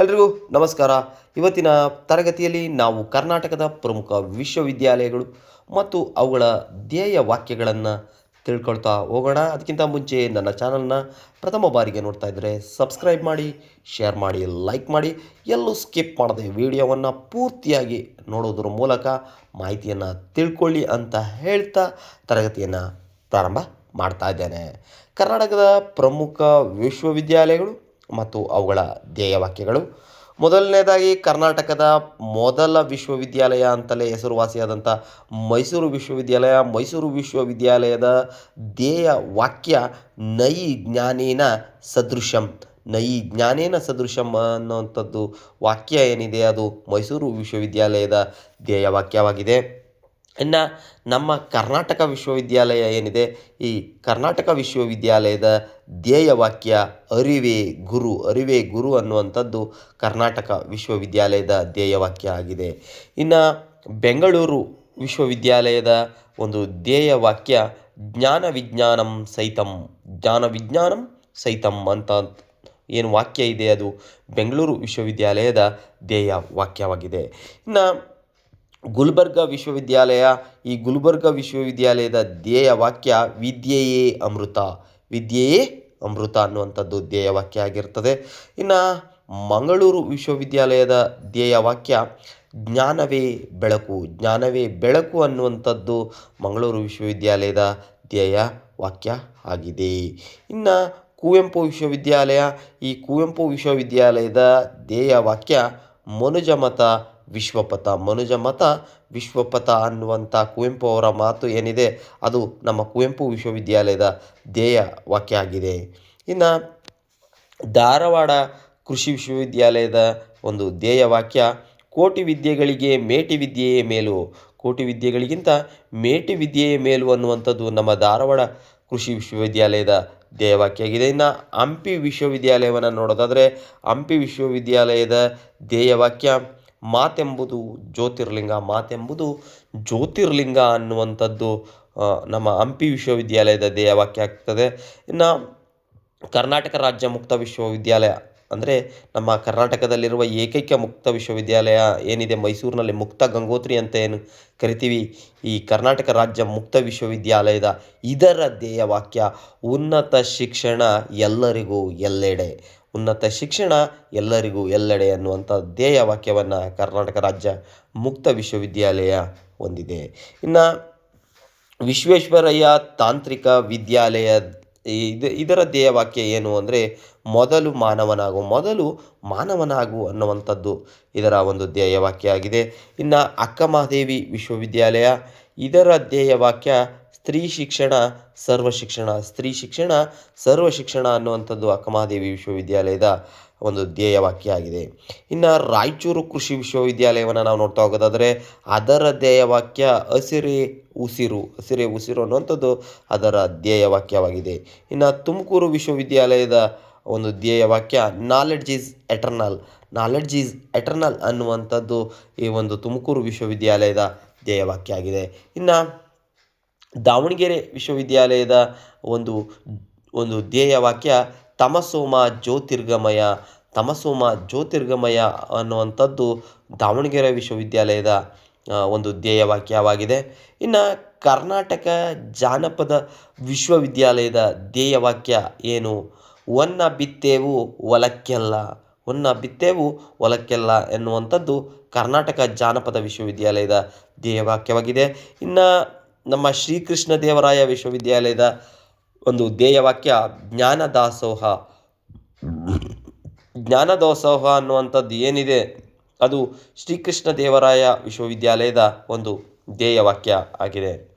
ಎಲ್ರಿಗೂ ನಮಸ್ಕಾರ. ಇವತ್ತಿನ ತರಗತಿಯಲ್ಲಿ ನಾವು ಕರ್ನಾಟಕದ ಪ್ರಮುಖ ವಿಶ್ವವಿದ್ಯಾಲಯಗಳು ಮತ್ತು ಅವುಗಳ ಧ್ಯೇಯ ವಾಕ್ಯಗಳನ್ನು ತಿಳ್ಕೊಳ್ತಾ ಹೋಗೋಣ. ಅದಕ್ಕಿಂತ ಮುಂಚೆ ನನ್ನ ಚಾನಲ್ನ ಪ್ರಥಮ ಬಾರಿಗೆ ನೋಡ್ತಾ ಇದ್ದರೆ ಸಬ್ಸ್ಕ್ರೈಬ್ ಮಾಡಿ, ಶೇರ್ ಮಾಡಿ, ಲೈಕ್ ಮಾಡಿ. ಎಲ್ಲೂ ಸ್ಕಿಪ್ ಮಾಡದೆ ವಿಡಿಯೋವನ್ನು ಪೂರ್ತಿಯಾಗಿ ನೋಡೋದ್ರ ಮೂಲಕ ಮಾಹಿತಿಯನ್ನು ತಿಳ್ಕೊಳ್ಳಿ ಅಂತ ಹೇಳ್ತಾ ತರಗತಿಯನ್ನು ಪ್ರಾರಂಭ ಮಾಡ್ತಾ ಇದ್ದೇನೆ. ಕರ್ನಾಟಕದ ಪ್ರಮುಖ ವಿಶ್ವವಿದ್ಯಾಲಯಗಳು ಮತ್ತು ಅವುಗಳ ಧ್ಯೇಯವಾಕ್ಯಗಳು. ಮೊದಲನೇದಾಗಿ ಕರ್ನಾಟಕದ ಮೊದಲ ವಿಶ್ವವಿದ್ಯಾಲಯ ಅಂತಲೇ ಹೆಸರುವಾಸಿಯಾದಂಥ ಮೈಸೂರು ವಿಶ್ವವಿದ್ಯಾಲಯ. ಮೈಸೂರು ವಿಶ್ವವಿದ್ಯಾಲಯದ ಧ್ಯೇಯ ವಾಕ್ಯ ನೈ ಜ್ಞಾನೇನ ಸದೃಶಂ. ನೈ ಜ್ಞಾನೇನ ಸದೃಶಂ ಅನ್ನುವಂಥದ್ದು ವಾಕ್ಯ ಏನಿದೆ? ಅದು ಮೈಸೂರು ವಿಶ್ವವಿದ್ಯಾಲಯದ ಧ್ಯೇಯ ವಾಕ್ಯವಾಗಿದೆ ಇನ್ನು ನಮ್ಮ ಕರ್ನಾಟಕ ವಿಶ್ವವಿದ್ಯಾಲಯ ಏನಿದೆ, ಈ ಕರ್ನಾಟಕ ವಿಶ್ವವಿದ್ಯಾಲಯದ ಧ್ಯೇಯವಾಕ್ಯ ಅರಿವೇ ಗುರು ಅರಿವೇ ಗುರು ಅನ್ನುವಂಥದ್ದು ಕರ್ನಾಟಕ ವಿಶ್ವವಿದ್ಯಾಲಯದ ಧ್ಯೇಯವಾಕ್ಯ ಆಗಿದೆ. ಇನ್ನು ಬೆಂಗಳೂರು ವಿಶ್ವವಿದ್ಯಾಲಯದ ಒಂದು ಧ್ಯೇಯವಾಕ್ಯ ಜ್ಞಾನ ವಿಜ್ಞಾನಂ ಸಹಿತಂ ಜ್ಞಾನ ವಿಜ್ಞಾನಂ ಸಹಿತಂ ಅಂತ ಏನು ವಾಕ್ಯ ಇದೆ ಅದು ಬೆಂಗಳೂರು ವಿಶ್ವವಿದ್ಯಾಲಯದ ಧ್ಯೇಯ ವಾಕ್ಯವಾಗಿದೆ ಇನ್ನು ಗುಲ್ಬರ್ಗ ವಿಶ್ವವಿದ್ಯಾಲಯ, ಈ ಗುಲ್ಬರ್ಗ ವಿಶ್ವವಿದ್ಯಾಲಯದ ಧ್ಯೇಯ ವಾಕ್ಯ ವಿದ್ಯೆಯೇ ಅಮೃತ. ವಿದ್ಯೆಯೇ ಅಮೃತ ಅನ್ನುವಂಥದ್ದು ಧ್ಯೇಯ ವಾಕ್ಯ ಆಗಿರ್ತದೆ. ಇನ್ನು ಮಂಗಳೂರು ವಿಶ್ವವಿದ್ಯಾಲಯದ ಧ್ಯೇಯ ವಾಕ್ಯ ಜ್ಞಾನವೇ ಬೆಳಕು. ಜ್ಞಾನವೇ ಬೆಳಕು ಅನ್ನುವಂಥದ್ದು ಮಂಗಳೂರು ವಿಶ್ವವಿದ್ಯಾಲಯದ ಧ್ಯೇಯ ವಾಕ್ಯ ಆಗಿದೆ. ಇನ್ನು ಕುವೆಂಪು ವಿಶ್ವವಿದ್ಯಾಲಯ, ಈ ಕುವೆಂಪು ವಿಶ್ವವಿದ್ಯಾಲಯದ ಧ್ಯೇಯ ವಾಕ್ಯ ಮನುಜಮತ ವಿಶ್ವಪಥ ಮನುಜ ಮತ, ವಿಶ್ವಪಥ ಅನ್ನುವಂಥ ಕುವೆಂಪು ಅವರ ಮಾತು ಏನಿದೆ? ಅದು ನಮ್ಮ ಕುವೆಂಪು ವಿಶ್ವವಿದ್ಯಾಲಯದ ಧ್ಯೇಯ ವಾಕ್ಯ ಆಗಿದೆ. ಇನ್ನು ಧಾರವಾಡ ಕೃಷಿ ವಿಶ್ವವಿದ್ಯಾಲಯದ ಒಂದು ಧ್ಯೇಯ ವಾಕ್ಯ, ಕೋಟಿ ವಿದ್ಯೆಗಳಿಗೆ ಮೇಟಿ ವಿದ್ಯೆಯೇ ಮೇಲು. ಕೋಟಿ ವಿದ್ಯೆಗಳಿಗಿಂತ ಮೇಟಿ ವಿದ್ಯೆಯೇ ಮೇಲು ಅನ್ನುವಂಥದ್ದು ನಮ್ಮ ಧಾರವಾಡ ಕೃಷಿ ವಿಶ್ವವಿದ್ಯಾಲಯದ ಧ್ಯೇಯವಾಕ್ಯ ಆಗಿದೆ. ಇನ್ನು ಹಂಪಿ ವಿಶ್ವವಿದ್ಯಾಲಯವನ್ನು ನೋಡೋದಾದರೆ, ಹಂಪಿ ವಿಶ್ವವಿದ್ಯಾಲಯದ ಧ್ಯೇಯವಾಕ್ಯ ಮಾತೆಂಬುದು ಜ್ಯೋತಿರ್ಲಿಂಗ ಮಾತೆಂಬುದು ಜ್ಯೋತಿರ್ಲಿಂಗ ಅನ್ನುವಂಥದ್ದು ನಮ್ಮ ಹಂಪಿ ವಿಶ್ವವಿದ್ಯಾಲಯದ ಧ್ಯೇಯವಾಕ್ಯ ಆಗ್ತದೆ. ಇನ್ನು ಕರ್ನಾಟಕ ರಾಜ್ಯ ಮುಕ್ತ ವಿಶ್ವವಿದ್ಯಾಲಯ, ಅಂದರೆ ನಮ್ಮ ಕರ್ನಾಟಕದಲ್ಲಿರುವ ಏಕೈಕ ಮುಕ್ತ ವಿಶ್ವವಿದ್ಯಾಲಯ ಏನಿದೆ? ಮೈಸೂರಿನಲ್ಲಿ ಮುಕ್ತ ಗಂಗೋತ್ರಿ ಅಂತ ಏನು ಕರಿತೀವಿ? ಈ ಕರ್ನಾಟಕ ರಾಜ್ಯ ಮುಕ್ತ ವಿಶ್ವವಿದ್ಯಾಲಯದ ಇದರ ಧ್ಯೇಯ ವಾಕ್ಯ ಉನ್ನತ ಶಿಕ್ಷಣ ಎಲ್ಲರಿಗೂ ಎಲ್ಲೆಡೆ. ಉನ್ನತ ಶಿಕ್ಷಣ ಎಲ್ಲರಿಗೂ ಎಲ್ಲೆಡೆ ಅನ್ನುವಂಥ ಧ್ಯೇಯ ವಾಕ್ಯವನ್ನು ಕರ್ನಾಟಕ ರಾಜ್ಯ ಮುಕ್ತ ವಿಶ್ವವಿದ್ಯಾಲಯ ಹೊಂದಿದೆ. ಇನ್ನು ವಿಶ್ವೇಶ್ವರಯ್ಯ ತಾಂತ್ರಿಕ ವಿದ್ಯಾಲಯ ಇದು ಇದರ ಧ್ಯೇಯವಾಕ್ಯ ಏನು ಅಂದರೆ ಮೊದಲು ಮಾನವನಾಗು ಮೊದಲು ಮಾನವನಾಗು ಅನ್ನುವಂಥದ್ದು ಇದರ ಒಂದು ಧ್ಯೇಯವಾಕ್ಯ ಆಗಿದೆ. ಇನ್ನು ಅಕ್ಕಮಹಾದೇವಿ ವಿಶ್ವವಿದ್ಯಾಲಯ, ಇದರ ಧ್ಯೇಯವಾಕ್ಯ ಸ್ತ್ರೀ ಶಿಕ್ಷಣ, ಸರ್ವ ಶಿಕ್ಷಣ. ಸ್ತ್ರೀ ಶಿಕ್ಷಣ, ಸರ್ವ ಶಿಕ್ಷಣ ಅನ್ನುವಂಥದ್ದು ಅಕ್ಕಮಹಾದೇವಿ ವಿಶ್ವವಿದ್ಯಾಲಯದ ಒಂದು ಧ್ಯೇಯವಾಕ್ಯ ಆಗಿದೆ ಇನ್ನು ರಾಯಚೂರು ಕೃಷಿ ವಿಶ್ವವಿದ್ಯಾಲಯವನ್ನು ನಾವು ನೋಡ್ತಾ ಹೋಗೋದಾದರೆ, ಅದರ ಧ್ಯೇಯವಾಕ್ಯ ಹಸಿರೆ ಉಸಿರು ಹಸಿರೆ ಉಸಿರು ಅನ್ನುವಂಥದ್ದು ಅದರ ಧ್ಯೇಯವಾಕ್ಯವಾಗಿದೆ ಇನ್ನು ತುಮಕೂರು ವಿಶ್ವವಿದ್ಯಾಲಯದ ಒಂದು ಧ್ಯೇಯವಾಕ್ಯ knowledge is eternal knowledge is eternal ಅನ್ನುವಂಥದ್ದು ಈ ಒಂದು ತುಮಕೂರು ವಿಶ್ವವಿದ್ಯಾಲಯದ ಧ್ಯೇಯವಾಕ್ಯ ಆಗಿದೆ ಇನ್ನು ದಾವಣಗೆರೆ ವಿಶ್ವವಿದ್ಯಾಲಯದ ಒಂದು ಒಂದು ಧ್ಯೇಯವಾಕ್ಯ ತಮಸೋಮ ಜ್ಯೋತಿರ್ಗಮಯ ತಮಸೋಮ ಜ್ಯೋತಿರ್ಗಮಯ ಅನ್ನುವಂಥದ್ದು ದಾವಣಗೆರೆ ವಿಶ್ವವಿದ್ಯಾಲಯದ ಒಂದು ಧ್ಯೇಯವಾಕ್ಯವಾಗಿದೆ ಇನ್ನು ಕರ್ನಾಟಕ ಜಾನಪದ ವಿಶ್ವವಿದ್ಯಾಲಯದ ಧ್ಯೇಯವಾಕ್ಯ ಏನು? ಒನ್ನ ಬಿತ್ತೇವು ಒಲಕ್ಕೆಲ್ಲ, ಒನ್ನ ಬಿತ್ತೇವು ಒಲಕ್ಕೆಲ್ಲ ಎನ್ನುವಂಥದ್ದು ಕರ್ನಾಟಕ ಜಾನಪದ ವಿಶ್ವವಿದ್ಯಾಲಯದ ಧ್ಯೇಯವಾಕ್ಯವಾಗಿದೆ ಇನ್ನು ನಮ್ಮ ಶ್ರೀಕೃಷ್ಣ ದೇವರಾಯ ವಿಶ್ವವಿದ್ಯಾಲಯದ ಒಂದು ಧ್ಯೇಯವಾಕ್ಯ ಜ್ಞಾನ ದಾಸೋಹ ಜ್ಞಾನ ದಾಸೋಹ ಅನ್ನುವಂಥದ್ದು ಏನಿದೆ? ಅದು ಶ್ರೀಕೃಷ್ಣ ದೇವರಾಯ ವಿಶ್ವವಿದ್ಯಾಲಯದ ಒಂದು ಧ್ಯೇಯವಾಕ್ಯ ಆಗಿದೆ.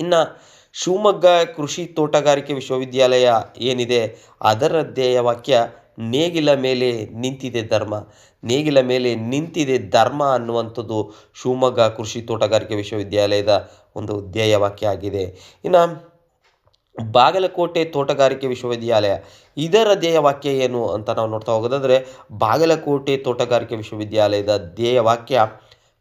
ಇನ್ನು ಶಿವಮೊಗ್ಗ ಕೃಷಿ ತೋಟಗಾರಿಕೆ ವಿಶ್ವವಿದ್ಯಾಲಯ ಏನಿದೆ? ಅದರ ಧ್ಯೇಯವಾಕ್ಯ, ನೇಗಿಲ ಮೇಲೆ ನಿಂತಿದೆ ಧರ್ಮ. ನೇಗಿಲ ಮೇಲೆ ನಿಂತಿದೆ ಧರ್ಮ ಅನ್ನುವಂಥದ್ದು ಶಿವಮೊಗ್ಗ ಕೃಷಿ ತೋಟಗಾರಿಕೆ ವಿಶ್ವವಿದ್ಯಾಲಯದ ಒಂದು ಧ್ಯೇಯ ವಾಕ್ಯ ಆಗಿದೆ. ಇನ್ನು ಬಾಗಲಕೋಟೆ ತೋಟಗಾರಿಕೆ ವಿಶ್ವವಿದ್ಯಾಲಯ ಇದರ ಧ್ಯೇಯವಾಕ್ಯ ಏನು ಅಂತ ನಾವು ನೋಡ್ತಾ ಹೋಗೋದಾದರೆ ಬಾಗಲಕೋಟೆ ತೋಟಗಾರಿಕೆ ವಿಶ್ವವಿದ್ಯಾಲಯದ ಧ್ಯೇಯವಾಕ್ಯ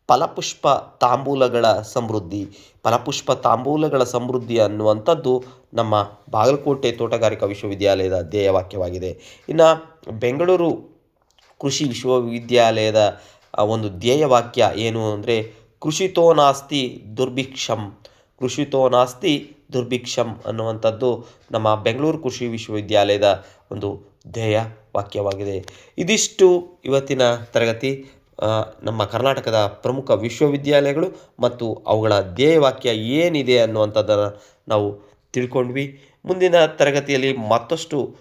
ಫಲಪುಷ್ಪ ತಾಂಬೂಲಗಳ ಸಮೃದ್ಧಿ. ಫಲಪುಷ್ಪ ತಾಂಬೂಲಗಳ ಸಮೃದ್ಧಿ ಅನ್ನುವಂಥದ್ದು ನಮ್ಮ ಬಾಗಲಕೋಟೆ ತೋಟಗಾರಿಕಾ ವಿಶ್ವವಿದ್ಯಾಲಯದ ಧ್ಯೇಯವಾಕ್ಯವಾಗಿದೆ ಇನ್ನು ಬೆಂಗಳೂರು ಕೃಷಿ ವಿಶ್ವವಿದ್ಯಾಲಯದ ಒಂದು ಧ್ಯೇಯವಾಕ್ಯ ಏನು ಅಂದರೆ ಕೃಷಿತೋ ನಾಸ್ತಿ ದುರ್ಭಿಕ್ಷಂ. ಕೃಷಿತೋ ನಾಸ್ತಿ ದುರ್ಭಿಕ್ಷಂ ಅನ್ನುವಂಥದ್ದು ನಮ್ಮ ಬೆಂಗಳೂರು ಕೃಷಿ ವಿಶ್ವವಿದ್ಯಾಲಯದ ಒಂದು ಧ್ಯೇಯ ವಾಕ್ಯವಾಗಿದೆ. ಇದಿಷ್ಟು ಇವತ್ತಿನ ತರಗತಿ. ನಮ್ಮ ಕರ್ನಾಟಕದ ಪ್ರಮುಖ ವಿಶ್ವವಿದ್ಯಾಲಯಗಳು ಮತ್ತು ಅವುಗಳ ಧ್ಯೇಯವಾಕ್ಯ ಏನಿದೆ ಅನ್ನುವಂಥದ್ದನ್ನು ನಾವು ತಿಳ್ಕೊಂಡ್ವಿ. ಮುಂದಿನ ತರಗತಿಯಲ್ಲಿ ಮತ್ತಷ್ಟು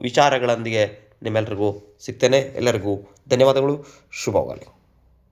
ವಿಚಾರಗಳೊಂದಿಗೆ ನಿಮ್ಮೆಲ್ಲರಿಗೂ ಸಿಗ್ತೇನೆ. ಎಲ್ಲರಿಗೂ ಧನ್ಯವಾದಗಳು. ಶುಭವಾಗಲಿ